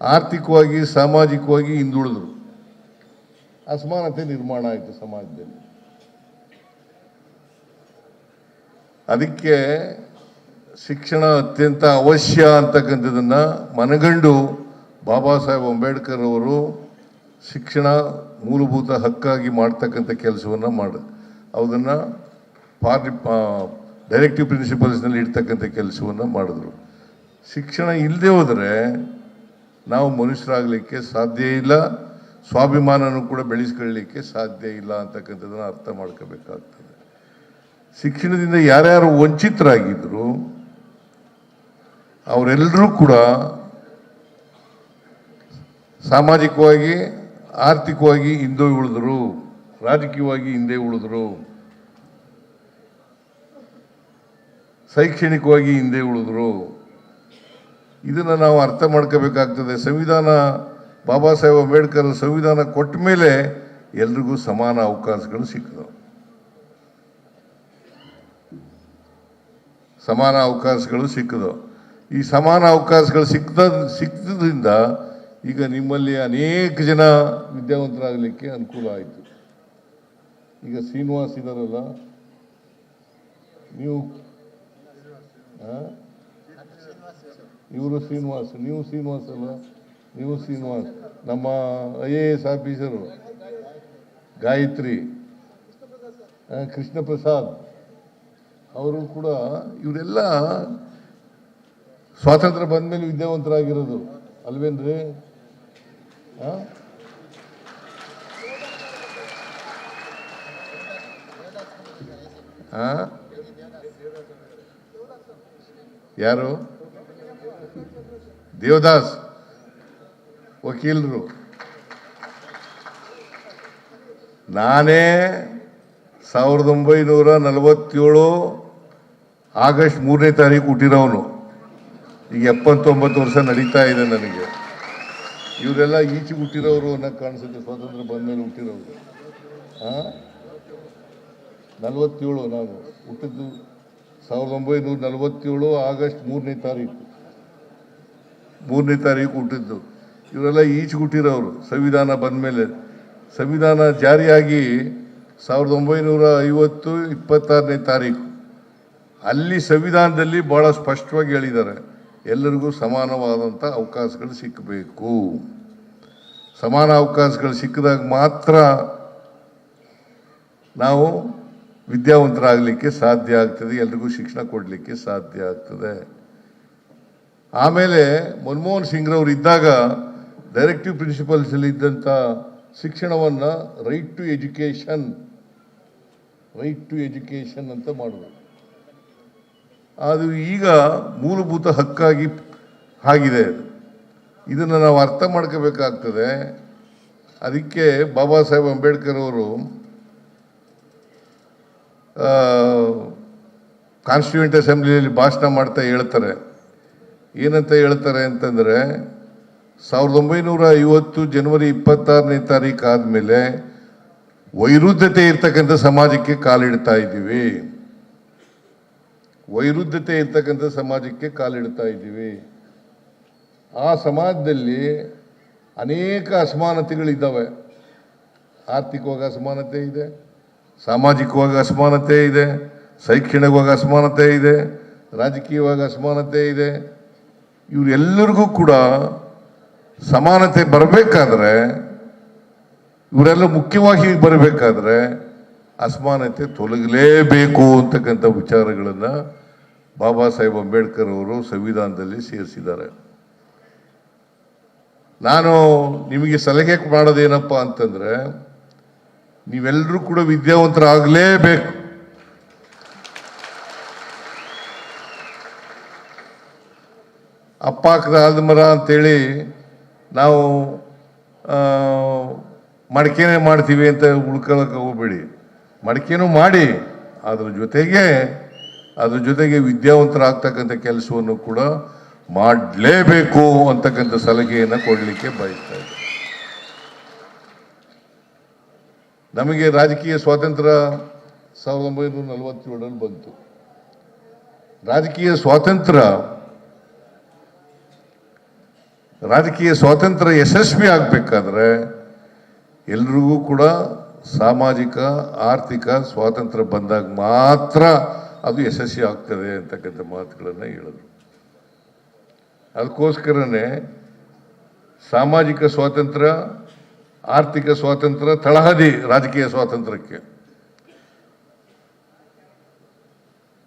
ಆರ್ಥಿಕವಾಗಿ, ಸಾಮಾಜಿಕವಾಗಿ ಹಿಂದುಳಿದ್ರು. ಅಸಮಾನತೆ ನಿರ್ಮಾಣ ಆಯಿತು ಸಮಾಜದಲ್ಲಿ. ಅದಕ್ಕೆ ಶಿಕ್ಷಣ ಅತ್ಯಂತ ಅವಶ್ಯ ಅಂತಕ್ಕಂಥದ್ದನ್ನು ಮನಗಂಡು ಬಾಬಾ ಸಾಹೇಬ್ ಅಂಬೇಡ್ಕರ್ ಅವರು ಶಿಕ್ಷಣ ಮೂಲಭೂತ ಹಕ್ಕಾಗಿ ಮಾಡ್ತಕ್ಕಂಥ ಕೆಲಸವನ್ನು ಮಾಡ ಅದನ್ನು ಪಾರ್ಟಿ ಡೈರೆಕ್ಟಿವ್ ಪ್ರಿನ್ಸಿಪಲ್ಸ್ನಲ್ಲಿ ಇಡ್ತಕ್ಕಂಥ ಕೆಲಸವನ್ನು ಮಾಡಿದ್ರು. ಶಿಕ್ಷಣ ಇಲ್ಲದೆ ಹೋದರೆ ನಾವು ಮನುಷ್ಯರಾಗಲಿಕ್ಕೆ ಸಾಧ್ಯ ಇಲ್ಲ, ಸ್ವಾಭಿಮಾನನೂ ಕೂಡ ಬೆಳೆಸ್ಕೊಳ್ಳಲಿಕ್ಕೆ ಸಾಧ್ಯ ಇಲ್ಲ ಅಂತಕ್ಕಂಥದ್ದನ್ನು ಅರ್ಥ ಮಾಡ್ಕೋಬೇಕಾಗ್ತದೆ. ಶಿಕ್ಷಣದಿಂದ ಯಾರ್ಯಾರು ವಂಚಿತರಾಗಿದ್ದರು ಅವರೆಲ್ಲರೂ ಕೂಡ ಸಾಮಾಜಿಕವಾಗಿ, ಆರ್ಥಿಕವಾಗಿ ಹಿಂದೆ ಉಳಿದ್ರು, ರಾಜಕೀಯವಾಗಿ ಹಿಂದೆ ಉಳಿದ್ರು, ಶೈಕ್ಷಣಿಕವಾಗಿ ಹಿಂದೆ ಉಳಿದ್ರು ಇದನ್ನು ನಾವು ಅರ್ಥ ಮಾಡ್ಕೋಬೇಕಾಗ್ತದೆ. ಸಂವಿಧಾನ, ಬಾಬಾ ಸಾಹೇಬ್ ಅಂಬೇಡ್ಕರ್ ಸಂವಿಧಾನ ಕೊಟ್ಟ ಮೇಲೆ ಎಲ್ರಿಗೂ ಸಮಾನ ಅವಕಾಶಗಳು ಸಿಕ್ಕಿದವು. ಸಮಾನ ಅವಕಾಶಗಳು ಸಿಕ್ಕಿದವು. ಈ ಸಮಾನ ಅವಕಾಶಗಳು ಸಿಕ್ಕದ ಸಿಕ್ಕದ್ರಿಂದ ಈಗ ನಿಮ್ಮಲ್ಲಿ ಅನೇಕ ಜನ ವಿದ್ಯಾವಂತರಾಗಲಿಕ್ಕೆ ಅನುಕೂಲ ಆಯಿತು. ಈಗ ಶ್ರೀನಿವಾಸ್ ಇದಾರಲ್ಲ, ನೀವು ಇವರು ಶ್ರೀನಿವಾಸ್, ನೀವು ಶ್ರೀನಿವಾಸ್ ಅಲ್ಲ? ನೀವು ಶ್ರೀನಿವಾಸ್. ನಮ್ಮ I A S officer. Gayatri Krishna Prasad ಅವರು ಕೂಡ ಇವರೆಲ್ಲ ಸ್ವಾತಂತ್ರ್ಯ ಬಂದ ಮೇಲೆ ವಿದ್ಯಾವಂತರಾಗಿರೋದು. ಅಲ್ವೇನ್ರಿ? ಯಾರು? ದೇವದಾಸ್, ವಕೀಲರು. ನಾನೇ ಸಾವಿರದ ಒಂಬೈನೂರ ನಲವತ್ತೇಳು ಆಗಸ್ಟ್ ಮೂರನೇ ತಾರೀಕು ಹುಟ್ಟಿರೋನು. ಈಗ ಎಪ್ಪತ್ತೊಂಬತ್ತು ವರ್ಷ ನಡೀತಾ ಇದೆ ನನಗೆ. ಇವರೆಲ್ಲ ಈಚೆ ಹುಟ್ಟಿರೋರು ಅನ್ನೋ ಕಾಣಿಸುತ್ತೆ, ಸ್ವಾತಂತ್ರ್ಯ ಬಂದ ಮೇಲೆ ಹುಟ್ಟಿರೋರು. ಹಾಂ ನಲವತ್ತೇಳು ನಾನು ಹುಟ್ಟಿದ್ದು ಸಾವಿರದ ಒಂಬೈನೂರ ನಲವತ್ತೇಳು ಆಗಸ್ಟ್ ಮೂರನೇ ತಾರೀಕು. ಮೂರನೇ ತಾರೀಕು ಹುಟ್ಟಿದ್ದು. ಇವರೆಲ್ಲ ಈಚೆ ಹುಟ್ಟಿರೋರು, ಸಂವಿಧಾನ ಬಂದ ಮೇಲೆ ಸಂವಿಧಾನ ಜಾರಿಯಾಗಿ ಸಾವಿರದ ಒಂಬೈನೂರ ಐವತ್ತು ಇಪ್ಪತ್ತಾರನೇ ತಾರೀಕು. ಅಲ್ಲಿ ಸಂವಿಧಾನದಲ್ಲಿ ಭಾಳ ಸ್ಪಷ್ಟವಾಗಿ ಹೇಳಿದ್ದಾರೆ, ಎಲ್ಲರಿಗೂ ಸಮಾನವಾದಂಥ ಅವಕಾಶಗಳು ಸಿಕ್ಕಬೇಕು ಸಮಾನ ಅವಕಾಶಗಳು ಸಿಕ್ಕಿದಾಗ ಮಾತ್ರ ನಾವು ವಿದ್ಯಾವಂತರಾಗಲಿಕ್ಕೆ ಸಾಧ್ಯ ಆಗ್ತದೆ, ಎಲ್ರಿಗೂ ಶಿಕ್ಷಣ ಕೊಡಲಿಕ್ಕೆ ಸಾಧ್ಯ ಆಗ್ತದೆ. ಆಮೇಲೆ ಮನಮೋಹನ್ ಸಿಂಗ್ರವ್ರು ಇದ್ದಾಗ ಡೈರೆಕ್ಟಿವ್ ಪ್ರಿನ್ಸಿಪಲ್ಸ್ ಅಲ್ಲಿ ಇದ್ದಂಥ ಶಿಕ್ಷಣವನ್ನು right to education right to education ಅಂತ ಮಾಡಿದ್ರು ಅದು ಈಗ ಮೂಲಭೂತ ಹಕ್ಕಾಗಿ ಆಗಿದೆ. ಇದನ್ನು ನಾವು ಅರ್ಥ ಮಾಡ್ಕೋಬೇಕಾಗ್ತದೆ. ಅದಕ್ಕೆ ಬಾಬಾ ಸಾಹೇಬ್ ಅಂಬೇಡ್ಕರ್ ಅವರು ಕಾನ್ಸ್ಟಿಟ್ಯೂಂಟ್ ಅಸೆಂಬ್ಲಿಯಲ್ಲಿ ಭಾಷಣ ಮಾಡ್ತಾ ಹೇಳ್ತಾರೆ. ಏನಂತ ಹೇಳ್ತಾರೆ ಅಂತಂದರೆ ಸಾವಿರದ ಒಂಬೈನೂರ ಐವತ್ತು ಜನವರಿ ಇಪ್ಪತ್ತಾರನೇ ತಾರೀಕು ಆದಮೇಲೆ ವೈರುದ್ಧತೆ ಇರ್ತಕ್ಕಂಥ ಸಮಾಜಕ್ಕೆ ಕಾಲಿಡ್ತಾ ಇದ್ದೀವಿ. ವೈರುದ್ಧತೆ ಇರ್ತಕ್ಕಂಥ ಸಮಾಜಕ್ಕೆ ಕಾಲಿಡ್ತಾ ಇದ್ದೀವಿ. ಆ ಸಮಾಜದಲ್ಲಿ ಅನೇಕ ಅಸಮಾನತೆಗಳಿದ್ದಾವೆ. ಆರ್ಥಿಕವಾಗಿ ಅಸಮಾನತೆ ಇದೆ, ಸಾಮಾಜಿಕವಾಗಿ ಅಸಮಾನತೆ ಇದೆ, ಶೈಕ್ಷಣಿಕವಾಗಿ ಅಸಮಾನತೆ ಇದೆ, ರಾಜಕೀಯವಾಗಿ ಅಸಮಾನತೆ ಇದೆ. ಇವರೆಲ್ಲರಿಗೂ ಕೂಡ ಸಮಾನತೆ ಬರಬೇಕಾದ್ರೆ ಇವರೆಲ್ಲ ಮುಖ್ಯವಾಗಿ ಬರಬೇಕಾದ್ರೆ ಅಸಮಾನತೆ ತೊಲಗಲೇಬೇಕು ಅಂತಕ್ಕಂಥ ವಿಚಾರಗಳನ್ನು ಬಾಬಾ ಸಾಹೇಬ್ ಅಂಬೇಡ್ಕರ್ ಅವರು ಸಂವಿಧಾನದಲ್ಲಿ ಸೇರಿಸಿದ್ದಾರೆ. ನಾನು ನಿಮಗೆ ಸಲಹೆ ಮಾಡೋದೇನಪ್ಪ ಅಂತಂದರೆ ನೀವೆಲ್ಲರೂ ಕೂಡ ವಿದ್ಯಾವಂತರಾಗಲೇಬೇಕು. ಅಪ್ಪ ಹಾಕಿದ ಆಲದ ಮರ ಅಂತೇಳಿ ನಾವು ಮಡಿಕೆನೇ ಮಾಡ್ತೀವಿ ಅಂತ ಉಳ್ಕೊಳ್ಳೋಕೆ ಹೋಗಬೇಡಿ. ಮಡಿಕೆನೂ ಮಾಡಿ, ಅದ್ರ ಜೊತೆಗೆ ಅದ್ರ ಜೊತೆಗೆ ವಿದ್ಯಾವಂತರಾಗ್ತಕ್ಕಂಥ ಕೆಲಸವನ್ನು ಕೂಡ ಮಾಡಲೇಬೇಕು ಅಂತಕ್ಕಂಥ ಸಲಹೆಯನ್ನು ಕೊಡಲಿಕ್ಕೆ ಬಯಸ್ತಾ ಇದ್ದೆ. ನಮಗೆ ರಾಜಕೀಯ ಸ್ವಾತಂತ್ರ್ಯ ಸಾವಿರದ ಒಂಬೈನೂರ ನಲವತ್ತೇಳರಲ್ಲಿ ಬಂತು. ರಾಜಕೀಯ ಸ್ವಾತಂತ್ರ್ಯ ರಾಜಕೀಯ ಸ್ವಾತಂತ್ರ್ಯ ಯಶಸ್ವಿ ಆಗಬೇಕಾದ್ರೆ ಎಲ್ರಿಗೂ ಕೂಡ ಸಾಮಾಜಿಕ, ಆರ್ಥಿಕ ಸ್ವಾತಂತ್ರ್ಯ ಬಂದಾಗ ಮಾತ್ರ ಅದು ಯಶಸ್ವಿ ಆಗ್ತದೆ ಅಂತಕ್ಕಂಥ ಮಾತುಗಳನ್ನು ಹೇಳಿದರು. ಅದಕ್ಕೋಸ್ಕರನೇ ಸಾಮಾಜಿಕ ಸ್ವಾತಂತ್ರ್ಯ, ಆರ್ಥಿಕ ಸ್ವಾತಂತ್ರ್ಯ ತಳಹದಿ ರಾಜಕೀಯ ಸ್ವಾತಂತ್ರ್ಯಕ್ಕೆ.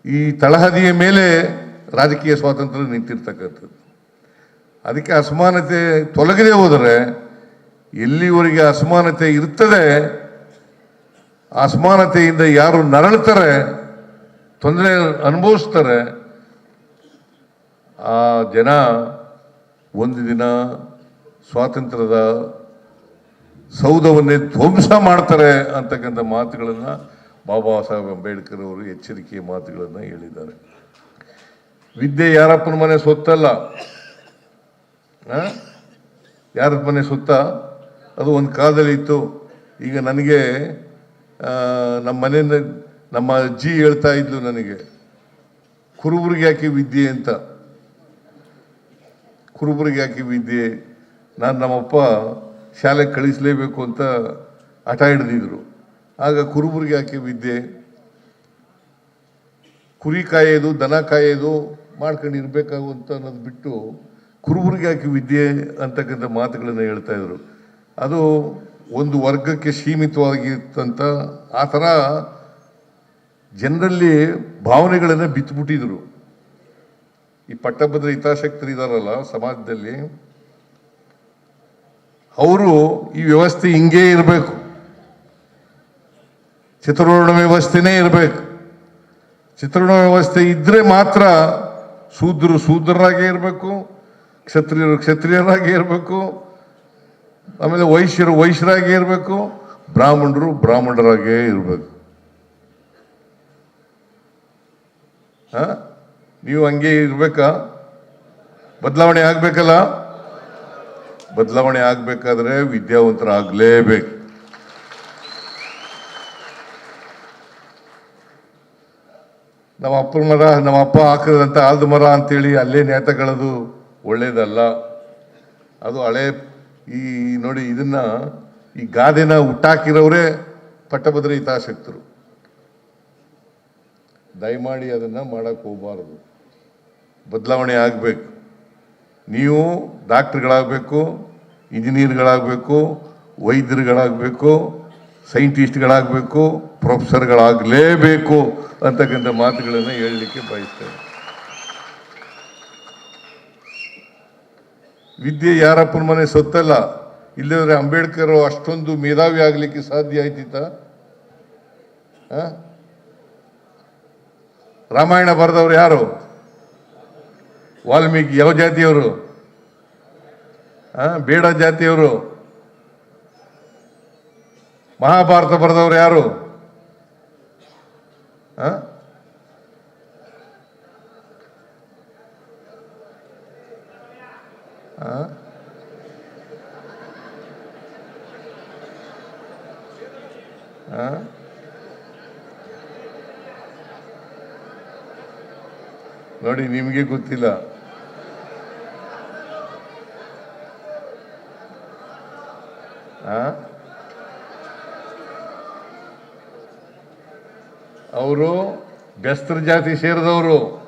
ಈ ತಳಹದಿಯ ಮೇಲೆ ರಾಜಕೀಯ ಸ್ವಾತಂತ್ರ್ಯ ನಿಂತಿರ್ತಕ್ಕಂಥದ್ದು. ಅದಕ್ಕೆ ಅಸಮಾನತೆ ತೊಲಗದೆ ಹೋದರೆ ಎಲ್ಲಿವರೆಗೆ ಅಸಮಾನತೆ ಇರ್ತದೆ, ಅಸಮಾನತೆಯಿಂದ ಯಾರು ನರಳ್ತಾರೆ, ತೊಂದರೆ ಅನುಭವಿಸ್ತಾರೆ, ಆ ಜನ ಒಂದು ದಿನ ಸ್ವಾತಂತ್ರ್ಯದ ಸೌಧವನ್ನೇ ಧ್ವಂಸ ಮಾಡ್ತಾರೆ ಅಂತಕ್ಕಂಥ ಮಾತುಗಳನ್ನು ಬಾಬಾ ಸಾಹೇಬ್ ಅಂಬೇಡ್ಕರ್ ಅವರು ಎಚ್ಚರಿಕೆಯ ಮಾತುಗಳನ್ನು ಹೇಳಿದ್ದಾರೆ. ವಿದ್ಯೆ ಯಾರಪ್ಪನ ಮನೆ ಸೊತ್ತಲ್ಲ ಆ? ಯಾರ ಮನೆ ಸುತ್ತ? ಅದು ಒಂದು ಕಾಲದಲ್ಲಿ ಇತ್ತು. ಈಗ ನನಗೆ ನಮ್ಮ ಮನೆಯಿಂದ ನಮ್ಮ ಅಜ್ಜಿ ಹೇಳ್ತಾ ಇದ್ಲು ನನಗೆ, ಕುರುಬರಿಗೆ ಯಾಕೆ ವಿದ್ಯೆ ಅಂತ. ಕುರುಬರಿಗೆ ಯಾಕೆ ವಿದ್ಯೆ? ನಾನು ನಮ್ಮಪ್ಪ ಶಾಲೆಗೆ ಕಳಿಸಲೇಬೇಕು ಅಂತ ಹಠ ಹಿಡ್ದಿದ್ರು. ಆಗ ಕುರುಬರಿಗೆ ಯಾಕೆ ವಿದ್ಯೆ? ಕುರಿ ಕಾಯೋದು, ದನ ಕಾಯೋದು ಮಾಡ್ಕೊಂಡು ಇರಬೇಕಾಗುವಂತ ಅನ್ನೋದು ಬಿಟ್ಟು ಕುರುಬರಿಗೆ ಹಾಕಿ ವಿದ್ಯೆ ಅಂತಕ್ಕಂಥ ಮಾತುಗಳನ್ನು ಹೇಳ್ತಾ ಇದ್ರು. ಅದು ಒಂದು ವರ್ಗಕ್ಕೆ ಸೀಮಿತವಾಗಿತ್ತಂತ ಆ ಥರ ಜನರಲ್ಲಿ ಭಾವನೆಗಳನ್ನು ಬಿತ್ತುಬಿಟ್ಟಿದ್ರು ಈ ಪಟ್ಟಭದ್ರ ಹಿತಾಸಕ್ತರು ಇದಾರಲ್ಲ ಸಮಾಜದಲ್ಲಿ, ಅವರು ಈ ವ್ಯವಸ್ಥೆ ಹಿಂಗೇ ಇರಬೇಕು. ಚಿತ್ರೋಣ ವ್ಯವಸ್ಥೆನೇ ಇರಬೇಕು. ಚಿತ್ರಣ ವ್ಯವಸ್ಥೆ ಇದ್ರೆ ಮಾತ್ರ ಶೂದ್ರರು ಶೂದ್ರರಾಗೇ ಇರಬೇಕು. ಕ್ಷತ್ರಿಯರು ಕ್ಷತ್ರಿಯರಾಗಿ ಇರಬೇಕು, ಆಮೇಲೆ ವೈಶ್ಯರು ವೈಶ್ಯರಾಗಿ ಇರಬೇಕು, ಬ್ರಾಹ್ಮಣರು ಬ್ರಾಹ್ಮಣರಾಗೇ ಇರಬೇಕು. ನೀವು ಹಂಗೆ ಇರಬೇಕಾ? ಬದಲಾವಣೆ ಆಗಬೇಕಲ್ಲ? ಬದಲಾವಣೆ ಆಗಬೇಕಾದ್ರೆ ವಿದ್ಯಾವಂತರಾಗಲೇಬೇಕು ನಮ್ಮ ಅಪ್ಪನ ಮರ, ನಮ್ಮ ಅಪ್ಪ ಹಾಕಿದಂಥ ಆಲ್ದ ಮರ ಅಂತೇಳಿ ಅಲ್ಲೇ ನೇತಗಳದು ಒಳ್ಳೇದಲ್ಲ. ಅದು ಹಳೆ ಈ ನೋಡಿ ಇದನ್ನು ಈ ಗಾದೆನ ಹುಟ್ಟಾಕಿರೋರೇ ಪಟ್ಟಭದ್ರ ಹಿತಾಸಕ್ತರು. ದಯಮಾಡಿ ಅದನ್ನು ಮಾಡೋಕ್ಕೆ ಹೋಗಬಾರ್ದು. ಬದಲಾವಣೆ ಆಗಬೇಕು. ನೀವು ಡಾಕ್ಟ್ರ್ಗಳಾಗಬೇಕು, ಇಂಜಿನಿಯರ್ಗಳಾಗಬೇಕು, ವೈದ್ಯರುಗಳಾಗಬೇಕು, ಸೈಂಟಿಸ್ಟ್ಗಳಾಗಬೇಕು, ಪ್ರೊಫೆಸರ್ಗಳಾಗಲೇಬೇಕು ಅಂತಕ್ಕಂಥ ಮಾತುಗಳನ್ನು ಹೇಳಲಿಕ್ಕೆ ಬಯಸ್ತೇನೆ. ವಿದ್ಯೆ ಯಾರಪ್ಪನ ಮನೆ ಸೊತ್ತಲ್ಲ ಇಲ್ಲದ್ರೆ ಅಂಬೇಡ್ಕರ್ ಅಷ್ಟೊಂದು ಮೇಧಾವಿ ಆಗಲಿಕ್ಕೆ ಸಾಧ್ಯ ಆಯ್ತಿತ್ತ? ರಾಮಾಯಣ ಬರೆದವ್ರು ಯಾರು? ವಾಲ್ಮೀಕಿ, ಯಾವ ಜಾತಿಯವರು? ಬೇಡ ಜಾತಿಯವರು. ಮಹಾಭಾರತ ಬರೆದವ್ರು ಯಾರು ಆ? ಆ? ಆ? ನೋಡಿ ನಿಮಗೆ ಗೊತ್ತಿಲ್ಲ. ಅವರು ಬೆಸ್ತ್ರ ಜಾತಿ ಸೇರಿದವರು.